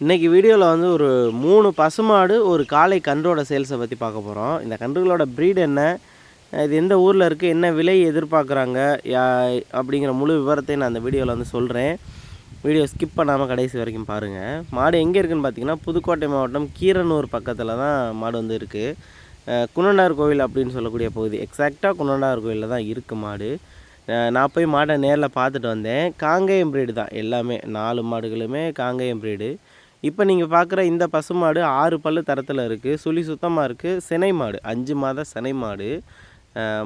இன்றைக்கி வீடியோவில் வந்து ஒரு மூணு பசுமாடு ஒரு காளை கன்றோட சேல்ஸை பற்றி பார்க்க போகிறோம் இந்த கன்றுகளோட ப்ரீட் என்ன இது எந்த ஊரில் இருக்குது என்ன விலை எதிர்பார்க்குறாங்க யா அப்படிங்கிற முழு விவரத்தையும் நான் அந்த வீடியோவில் வந்து சொல்கிறேன் வீடியோ ஸ்கிப் பண்ணாமல் கடைசி வரைக்கும் பாருங்கள் மாடு எங்கே இருக்குதுன்னு பார்த்தீங்கன்னா புதுக்கோட்டை மாவட்டம் கீரனூர் பக்கத்தில் தான் மாடு வந்து இருக்குது குணண்டார் கோவில் அப்படின்னு சொல்லக்கூடிய பகுதி எக்ஸாக்டாக குணண்டார் கோவிலில் தான் இருக்குது மாடு. நான் போய் மாடை நேரில் பார்த்துட்டு வந்தேன். காங்கேயம் ப்ரீடு தான் எல்லாமே நாலு மாடுகளுமே காங்கேயம் ப்ரீடு இப்போ நீங்கள் பார்க்குற இந்த பசுமாடு ஆறு பல்லு தரத்தில் இருக்குது சுழி சுத்தமாக இருக்குது சினை மாடு அஞ்சு மாத சினை மாடு.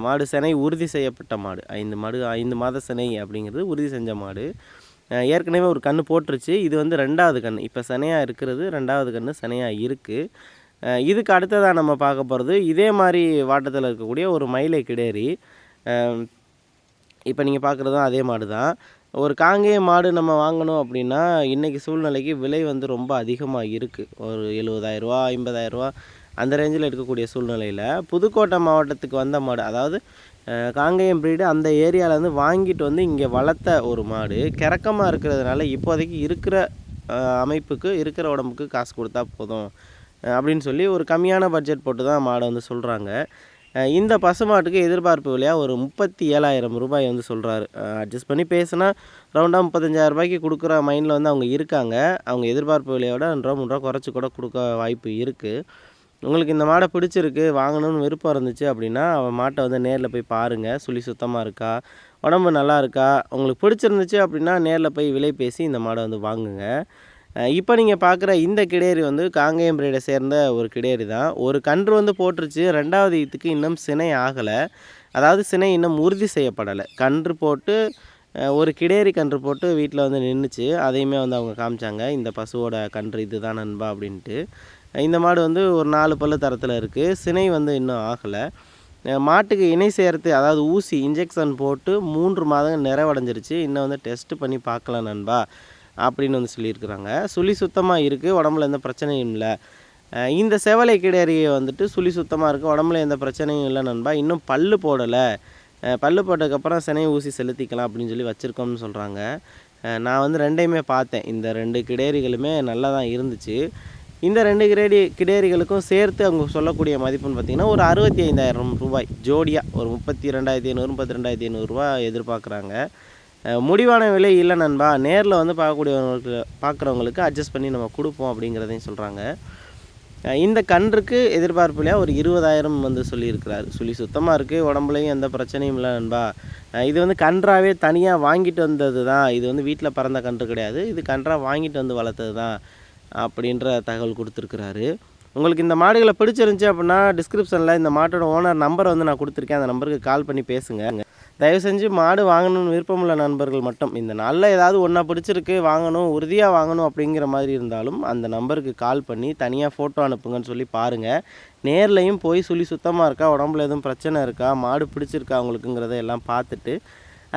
மாடு சினை உறுதி செய்யப்பட்ட மாடு. ஐந்து மாடு ஐந்து மாத சினை அப்படிங்கிறது உறுதி செஞ்ச மாடு. ஏற்கனவே ஒரு கன்று போட்டுருச்சு. இது வந்து ரெண்டாவது கன்று இப்போ சினையாக இருக்கிறது ரெண்டாவது கன்று சினையாக இருக்குது இதுக்கு அடுத்ததாக நம்ம பார்க்க போகிறது இதே மாதிரி வாட்டத்தில் இருக்கக்கூடிய ஒரு மயிலை கிடேரி. இப்போ நீங்கள் பார்க்குறதும் அதே மாடு தான். ஒரு காங்கேய மாடு நம்ம வாங்கணும் அப்படின்னா இன்றைக்கி சூழ்நிலைக்கு விலை வந்து ரொம்ப அதிகமாக இருக்குது ஒரு எழுபதாயிரரூவா ஐம்பதாயிரரூவா அந்த ரேஞ்சில் இருக்கக்கூடிய சூழ்நிலையில் புதுக்கோட்டை மாவட்டத்துக்கு வந்த மாடு அதாவது காங்கேயம் பிரீடு அந்த ஏரியாவிலேருந்து வாங்கிட்டு வந்து இங்கே வளர்த்த ஒரு மாடு கிறக்கமாக இருக்கிறதுனால இப்போதைக்கு இருக்கிற அமைப்புக்கு இருக்கிற உடம்புக்கு காசு கொடுத்தா போதும் அப்படின்னு சொல்லி ஒரு கம்மியான பட்ஜெட் போட்டு தான் மாடை வந்து சொல்கிறாங்க இந்த பசுமாட்டுக்கு எதிர்பார்ப்பு விலையாக ஒரு முப்பத்தி ஏழாயிரம் ரூபாய் வந்து சொல்கிறாரு அட்ஜஸ்ட் பண்ணி பேசுனா ரவுண்டாக முப்பத்தஞ்சாயிரம் ரூபாய்க்கு கொடுக்குற மைண்டில் வந்து அவங்க இருக்காங்க. அவங்க எதிர்பார்ப்பு விலையோட ரெண்டு ரூபா மூணு ரூபா குறைச்சி கூட கொடுக்க வாய்ப்பு இருக்குது உங்களுக்கு இந்த மாடை பிடிச்சிருக்கு வாங்கணும்னு விருப்பம் இருந்துச்சு அப்படின்னா அவன் மாட்டை வந்து நேரில் போய் பாருங்கள் சுழி சுத்தமாக இருக்கா? உடம்பு நல்லா இருக்கா? உங்களுக்கு பிடிச்சிருந்துச்சு அப்படின்னா நேரில் போய் விலை பேசி இந்த மாடை வந்து வாங்குங்க. இப்போ நீங்கள் பார்க்குற இந்த கிடேரி வந்து காங்கேயம் பிரீடை சேர்ந்த ஒரு கிடேரி தான். ஒரு கன்று வந்து போட்டுருச்சு ரெண்டாவது இதுக்கு இன்னும் சினை ஆகலை. அதாவது சினை இன்னும் உறுதி செய்யப்படலை. கன்று போட்டு ஒரு கிடேரி கன்று போட்டு வீட்டில் வந்து நின்றுச்சு அதையுமே வந்து அவங்க காமிச்சாங்க. இந்த பசுவோட கன்று இதுதான் நண்பா அப்படின்ட்டு. இந்த மாடு வந்து ஒரு நாலு பல்லு தரத்தில் இருக்குது சினை வந்து இன்னும் ஆகலை. மாட்டுக்கு இணை சேர்த்து அதாவது ஊசி இன்ஜெக்ஷன் போட்டு மூன்று மாதங்கள் நிறைவடைஞ்சிருச்சு. இன்னும் வந்து டெஸ்ட் பண்ணி பார்க்கலாம் நண்பா. அப்படின்னு வந்து சொல்லியிருக்கிறாங்க. சுழி சுத்தமாக இருக்குது உடம்புல எந்த பிரச்சனையும் இல்லை. இந்த செவலை கிடையறியை வந்துட்டு சுழி சுத்தமாக இருக்குது உடம்புல எந்த பிரச்சனையும் இல்லை நண்பா. இன்னும் பல்லு போடலை. பல் பல்லு போட்டதுக்கப்புறம் சினை ஊசி செலுத்திக்கலாம் அப்படின்னு சொல்லி வச்சுருக்கோம்னு சொல்கிறாங்க நான் வந்து ரெண்டையுமே பார்த்தேன். இந்த ரெண்டு கிடேரிகளுமே நல்லா தான் இருந்துச்சு. இந்த ரெண்டு கிரேடி கிடேரிகளுக்கும் சேர்த்து அவங்க சொல்லக்கூடிய மதிப்புன்னு பார்த்தீங்கன்னா ஒரு அறுபத்தி ஐந்தாயிரம் ரூபாய் ஜோடியாக ஒரு முப்பத்தி ரெண்டாயிரத்தி ஐநூறு முப்பத்தி ரெண்டாயிரத்தி ஐநூறுரூவா எதிர்பார்க்குறாங்க. முடிவான விலை இல்லை நண்பா. நேரில் வந்து பார்க்கக்கூடியவங்களுக்கு பார்க்குறவங்களுக்கு அட்ஜஸ்ட் பண்ணி நம்ம கொடுப்போம் அப்படிங்கிறதையும் சொல்கிறாங்க இந்த கன்றுக்கு எதிர்பார்ப்புலையா ஒரு இருபதாயிரம் வந்து சொல்லியிருக்கிறார். சொல்லி சுத்தமாக இருக்குது உடம்புலையும் எந்த பிரச்சனையும் இல்லை நண்பா. இது வந்து கன்றாவே தனியாக வாங்கிட்டு வந்தது தான் இது வந்து வீட்டில் பிறந்த கன்று கிடையாது. இது கன்றாக வாங்கிட்டு வந்து வளர்த்தது தான் அப்படின்ற தகவல் கொடுத்துருக்குறாரு. உங்களுக்கு இந்த மாடுகளை பிடிச்சிருந்துச்சி அப்படின்னா டிஸ்கிரிப்ஷனில் இந்த மாட்டோட ஓனர் நம்பர் வந்து நான் கொடுத்துருக்கேன். அந்த நம்பருக்கு கால் பண்ணி பேசுங்க. தயவு செஞ்சு மாடு வாங்கணும்னு விருப்பமுள்ள நண்பர்கள் மட்டும் இந்த நாளில் ஏதாவது ஒன்றா பிடிச்சிருக்கு வாங்கணும் உறுதியாக வாங்கணும் அப்படிங்கிற மாதிரி இருந்தாலும் அந்த நம்பருக்கு கால் பண்ணி தனியாக ஃபோட்டோ அனுப்புங்கன்னு சொல்லி பாருங்கள் நேர்லையும் போய் சொல்லி சுத்தமாக இருக்கா உடம்புல எதுவும் பிரச்சனை இருக்கா மாடு பிடிச்சிருக்கா அவங்களுக்குங்கிறத எல்லாம் பார்த்துட்டு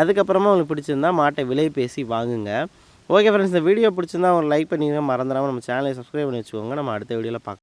அதுக்கப்புறமா உங்களுக்கு பிடிச்சிருந்தா மாட்டை விலை பேசி வாங்குங்க. ஓகே ஃப்ரெண்ட்ஸ் இந்த வீடியோ பிடிச்சிருந்தா ஒரு லைக் பண்ணிங்க மறந்துடாமல் நம்ம சேனலை சப்ஸ்கிரைப் பண்ணி வச்சுக்கோங்க. நம்ம அடுத்த வீடியோவில் பார்க்கலாம்